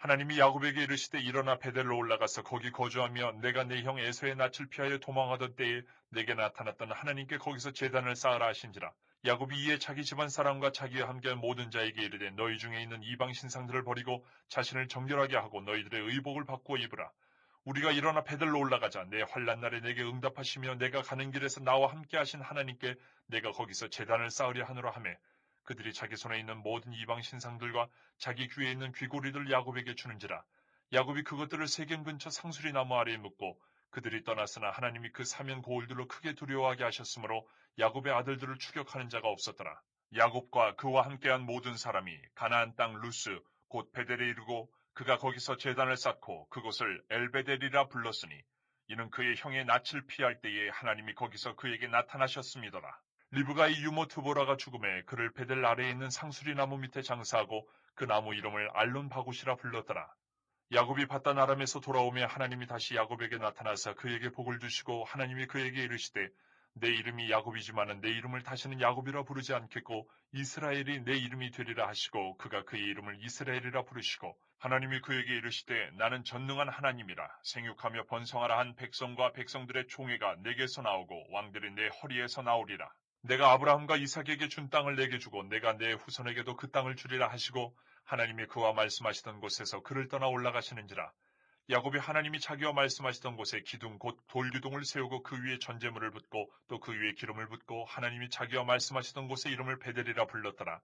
하나님이 야곱에게 이르시되 일어나 베델로 올라가서 거기 거주하며 내가 내 형 에서의 낯을 피하여 도망하던 때에 내게 나타났던 하나님께 거기서 제단을 쌓으라 하신지라. 야곱이 이에 자기 집안 사람과 자기와 함께한 모든 자에게 이르되 너희 중에 있는 이방 신상들을 버리고 자신을 정결하게 하고 너희들의 의복을 바꾸어 입으라. 우리가 일어나 베들로 올라가자. 내 환란 날에 내게 응답하시며 내가 가는 길에서 나와 함께 하신 하나님께 내가 거기서 제단을 쌓으려 하노라 하매 그들이 자기 손에 있는 모든 이방 신상들과 자기 귀에 있는 귀고리들 야곱에게 주는지라 야곱이 그것들을 세겜 근처 상수리 나무 아래에 묻고 그들이 떠났으나 하나님이 그 사면 고울들로 크게 두려워하게 하셨으므로 야곱의 아들들을 추격하는 자가 없었더라 야곱과 그와 함께한 모든 사람이 가나안 땅 루스 곧 베델에 이르고 그가 거기서 제단을 쌓고 그곳을 엘베델이라 불렀으니 이는 그의 형의 낯을 피할 때에 하나님이 거기서 그에게 나타나셨음이더라. 리브가의 유모 트보라가 죽음에 그를 베델 아래에 있는 상수리 나무 밑에 장사하고 그 나무 이름을 알론 바굿이라 불렀더라. 야곱이 바단 아람에서 돌아오며 하나님이 다시 야곱에게 나타나사 그에게 복을 주시고 하나님이 그에게 이르시되 내 이름이 야곱이지만은 내 이름을 다시는 야곱이라 부르지 않겠고 이스라엘이 내 이름이 되리라 하시고 그가 그의 이름을 이스라엘이라 부르시고 하나님이 그에게 이르시되 나는 전능한 하나님이라 생육하며 번성하라 한 백성과 백성들의 총회가 내게서 나오고 왕들이 내 허리에서 나오리라 내가 아브라함과 이삭에게 준 땅을 내게 주고 내가 내 후손에게도 그 땅을 주리라 하시고 하나님이 그와 말씀하시던 곳에서 그를 떠나 올라가시는지라 야곱이 하나님이 자기와 말씀하시던 곳에 기둥 곧 돌기둥을 세우고 그 위에 전제물을 붓고 또 그 위에 기름을 붓고 하나님이 자기와 말씀하시던 곳에 이름을 베델이라 불렀더라.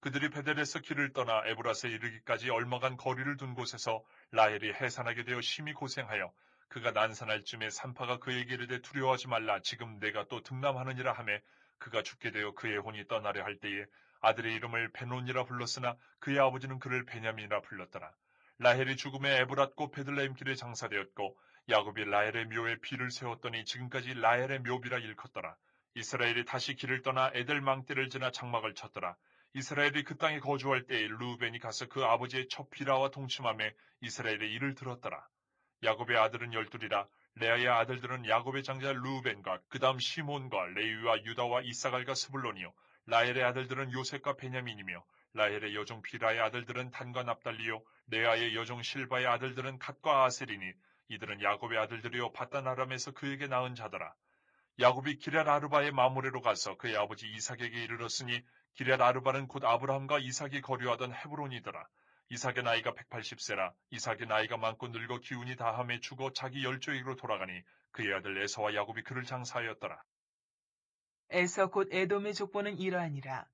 그들이 베델에서 길을 떠나 에브라스에 이르기까지 얼마간 거리를 둔 곳에서 라헬이 해산하게 되어 심히 고생하여 그가 난산할 쯤에 산파가 그에게 이르되 두려워하지 말라 지금 내가 또 등남하느니라 하매 그가 죽게 되어 그의 혼이 떠나려 할 때에 아들의 이름을 베논이라 불렀으나 그의 아버지는 그를 베냐민이라 불렀더라. 라헬이 죽음에 에브랏고 베들레헴 길에 장사되었고 야곱이 라헬의 묘에 비를 세웠더니 지금까지 라헬의 묘비라 일컫더라. 이스라엘이 다시 길을 떠나 에델 망대를 지나 장막을 쳤더라. 이스라엘이 그 땅에 거주할 때에 루벤이 가서 그 아버지의 첫 비라와 동침함에 이스라엘의 일을 들었더라. 야곱의 아들은 열둘이라 레아의 아들들은 야곱의 장자 루벤과 그 다음 시몬과 레위와 유다와 이사갈과 스불론이요 라헬의 아들들은 요셉과 베냐민이며 라헬의 여종 비라의 아들들은 단과 납달리요 레아의 여종 실바의 아들들은 갓과 아셀이니 이들은 야곱의 아들들이요 바단 아람에서 그에게 낳은 자더라. 야곱이 기럇 아르바의 마무레로 가서 그의 아버지 이삭에게 이르렀으니 기럇 아르바는 곧 아브라함과 이삭이 거류하던 헤브론이더라. 이삭의 나이가 180세라 이삭의 나이가 많고 늙어 기운이 다함에 죽어 자기 열조에게로 돌아가니 그의 아들 에서와 야곱이 그를 장사하였더라. 에서 곧 에돔의 족보는 이러하니라.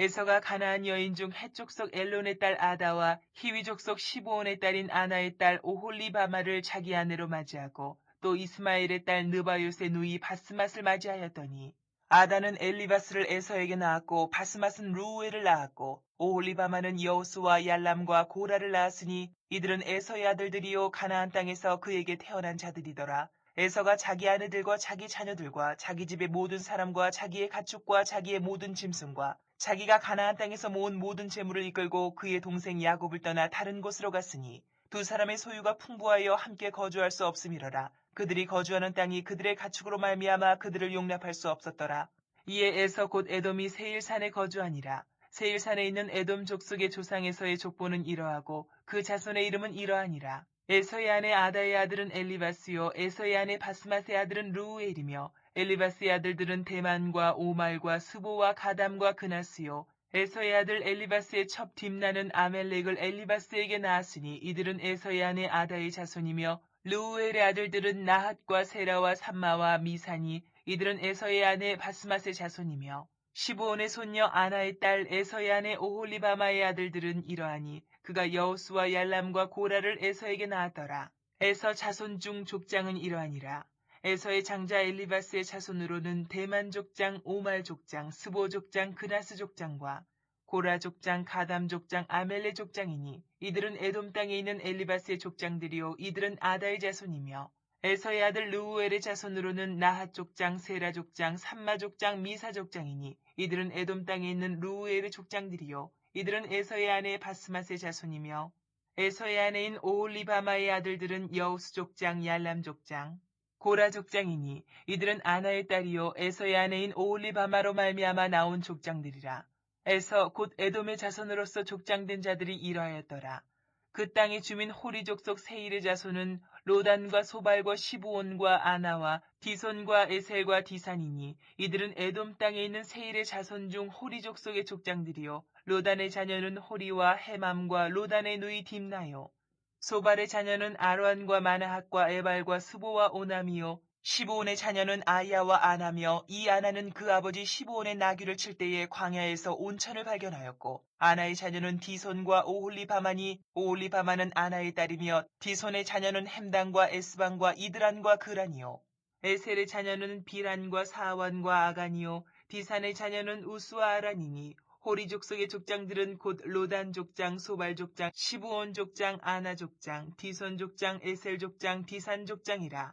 에서가 가나안 여인 중 해족속 엘론의 딸 아다와 히위 족속 시보온의 딸인 아나의 딸 오홀리바마를 자기 아내로 맞이하고 또 이스마엘의 딸 느바요의 누이 바스맛을 맞이하였더니 아다는 엘리바스를 에서에게 낳았고 바스맛은 루우엘을 낳았고 오홀리바마는 여우스와 얄람과 고라를 낳았으니 이들은 에서의 아들들이요 가나안 땅에서 그에게 태어난 자들이더라. 에서가 자기 아내들과 자기 자녀들과 자기 집의 모든 사람과 자기의 가축과 자기의 모든 짐승과 자기가 가나안 땅에서 모은 모든 재물을 이끌고 그의 동생 야곱을 떠나 다른 곳으로 갔으니 두 사람의 소유가 풍부하여 함께 거주할 수 없음이러라. 그들이 거주하는 땅이 그들의 가축으로 말미암아 그들을 용납할 수 없었더라. 이에 에서 곧 에돔이 세일산에 거주하니라. 세일산에 있는 에돔 족속의 조상에서의 족보는 이러하고 그 자손의 이름은 이러하니라. 에서의 아내 아다의 아들은 엘리바스요 에서의 아내 바스맛의 아들은 루우엘이며 엘리바스의 아들들은 대만과 오말과 스보와 가담과 그나스요 에서의 아들 엘리바스의 첩 딥나는 아멜렉을 엘리바스에게 낳았으니 이들은 에서의 아내 아다의 자손이며 루우엘의 아들들은 나핫과 세라와 삼마와 미사니 이들은 에서의 아내 바스맛의 자손이며 시브온의 손녀 아나의 딸 에서의 아내 오홀리바마의 아들들은 이러하니 그가 여우스와 얄람과 고라를 에서에게 낳았더라. 에서 자손 중 족장은 이러하니라. 에서의 장자 엘리바스의 자손으로는 대만 족장, 오말 족장, 스보 족장, 그나스 족장과 고라 족장, 가담 족장, 아멜레 족장이니 이들은 에돔 땅에 있는 엘리바스의 족장들이요. 이들은 아다의 자손이며 에서의 아들 루우엘의 자손으로는 나핫 족장, 세라 족장, 삼마 족장, 미사 족장이니 이들은 에돔 땅에 있는 루우엘의 족장들이요. 이들은 에서의 아내 바스맛의 자손이며 에서의 아내인 오올리바마의 아들들은 여우스 족장, 얄람 족장, 고라 족장이니 이들은 아나의 딸이요. 에서의 아내인 오올리바마로 말미암아 나온 족장들이라. 에서 곧 에돔의 자손으로서 족장된 자들이 이러하였더라. 그 땅의 주민 호리 족속 세일의 자손은 로단과 소발과 시부온과 아나와 디손과 에셀과 디산이니 이들은 에돔 땅에 있는 세일의 자손 중 호리 족속의 족장들이요. 로단의 자녀는 호리와 해맘과 로단의 누이 딥나요. 소발의 자녀는 아론과 마나핫과 에발과 스보와 오남이요 시부온의 자녀는 아야와 아나며 이 아나는 그 아버지 시부온의 나귀를 칠 때에 광야에서 온천을 발견하였고 아나의 자녀는 디손과 오홀리바마니 오홀리바마는 아나의 딸이며 디손의 자녀는 햄단과 에스방과 이드란과 그란이요 에셀의 자녀는 비란과 사완과 아간이요 디산의 자녀는 우스와 아란이니 호리 족속의 족장들은 곧 로단 족장, 소발 족장, 시부온 족장, 아나 족장, 디손 족장, 에셀 족장, 디산 족장이라.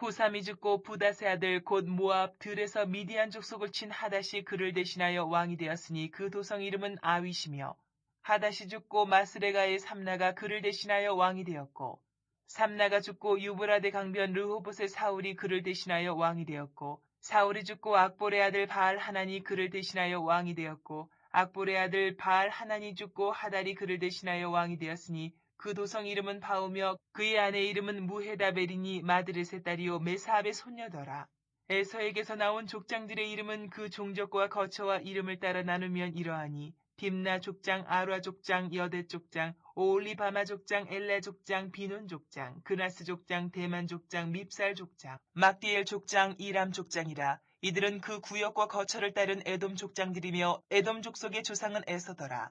후삼이 죽고 부다세 아들 곧 모압 들에서 미디안 족속을 친 하닷이 그를 대신하여 왕이 되었으니 그 도성 이름은 아윗이며 하닷이 죽고 마스레가의 삼나가 그를 대신하여 왕이 되었고 삼나가 죽고 유브라데 강변 르호봇의 사울이 그를 대신하여 왕이 되었고 사울이 죽고 악볼의 아들 바알 하나니 그를 대신하여 왕이 되었고 악볼의 아들 바알 하나니 죽고 하달이 그를 대신하여 왕이 되었으니 그 도성 이름은 바오며 그의 아내 이름은 무헤다벨이니 마드렛의 딸이요 메사압의 손녀더라. 에서에게서 나온 족장들의 이름은 그 종족과 거처와 이름을 따라 나누면 이러하니 딥나 족장, 아라 족장, 여대 족장, 오올리바마 족장, 엘레 족장, 비논 족장, 그나스 족장, 대만 족장, 밉살 족장, 막디엘 족장, 이람 족장이라. 이들은 그 구역과 거처를 따른 에돔 족장들이며 에돔 족속의 조상은 에서더라.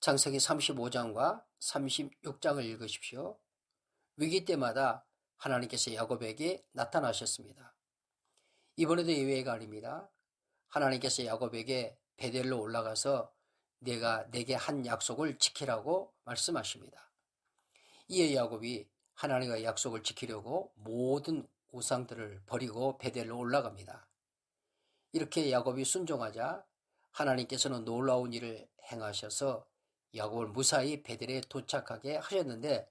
창세기 35장과 36장을 읽으십시오. 위기 때마다 하나님께서 야곱에게 나타나셨습니다. 이번에도 예외가 아닙니다. 하나님께서 야곱에게 베델로 올라가서 내가 내게 한 약속을 지키라고 말씀하십니다. 이에 야곱이 하나님과 약속을 지키려고 모든 우상들을 버리고 베델로 올라갑니다. 이렇게 야곱이 순종하자 하나님께서는 놀라운 일을 행하셔서 야곱을 무사히 베델에 도착하게 하셨는데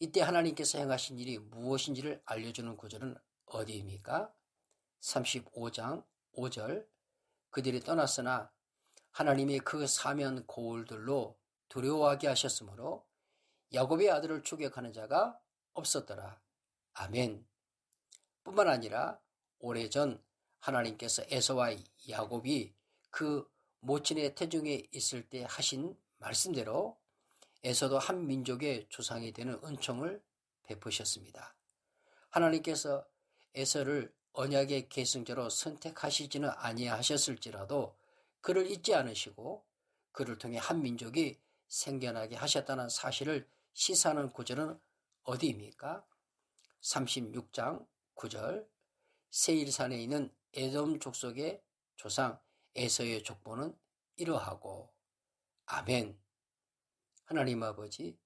이때 하나님께서 행하신 일이 무엇인지를 알려주는 구절은 어디입니까? 35장 5절 그들이 떠났으나 하나님이 그 사면 고울들로 두려워하게 하셨으므로 야곱의 아들을 추격하는 자가 없었더라. 아멘. 뿐만 아니라 오래전 하나님께서 에서와 야곱이 그 모친의 태중에 있을 때 하신 말씀대로 에서도 한 민족의 조상이 되는 은총을 베푸셨습니다. 하나님께서 에서를 언약의 계승자로 선택하시지는 아니하셨을지라도 그를 잊지 않으시고 그를 통해 한 민족이 생겨나게 하셨다는 사실을 시사하는 구절은 어디입니까? 36장 9절 세일산에 있는 에돔 족속의 조상 에서의 족보는 이러하고 아멘. 하나님 아버지,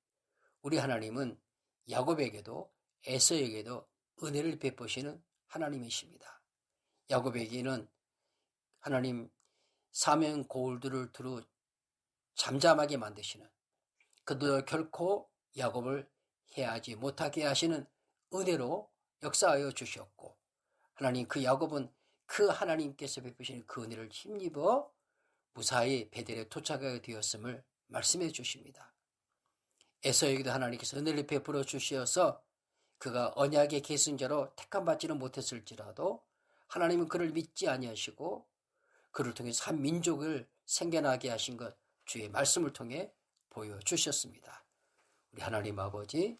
우리 하나님은 야곱에게도 에서에게도 은혜를 베푸시는 하나님이십니다. 야곱에게는 하나님 사명 고울들을 두루 잠잠하게 만드시는 그도 결코 야곱을 해하지 못하게 하시는 은혜로 역사하여 주셨고 하나님 그 야곱은 그 하나님께서 베푸시는 그 은혜를 힘입어 무사히 베델에 도착하게 되었음을 말씀해 주십니다. 에서에게도 하나님께서 은혜를 베풀어 주시어서 그가 언약의 계승자로 택함받지는 못했을지라도 하나님은 그를 믿지 아니하시고 그를 통해 한 민족을 생겨나게 하신 것 주의 말씀을 통해 보여주셨습니다. 우리 하나님 아버지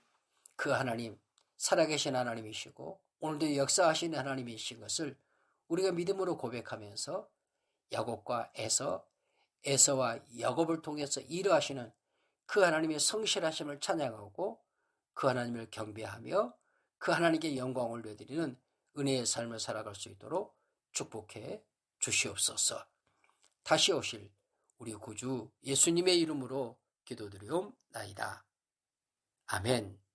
그 하나님 살아계신 하나님이시고 오늘도 역사하시는 하나님이신 것을 우리가 믿음으로 고백하면서 야곱과 에서, 에서와 야곱을 통해서 일하시는 그 하나님의 성실하심을 찬양하고 그 하나님을 경배하며 그 하나님께 영광을 내드리는 은혜의 삶을 살아갈 수 있도록 축복해 주시옵소서. 다시 오실 우리 구주 예수님의 이름으로 기도드리옵나이다. 아멘.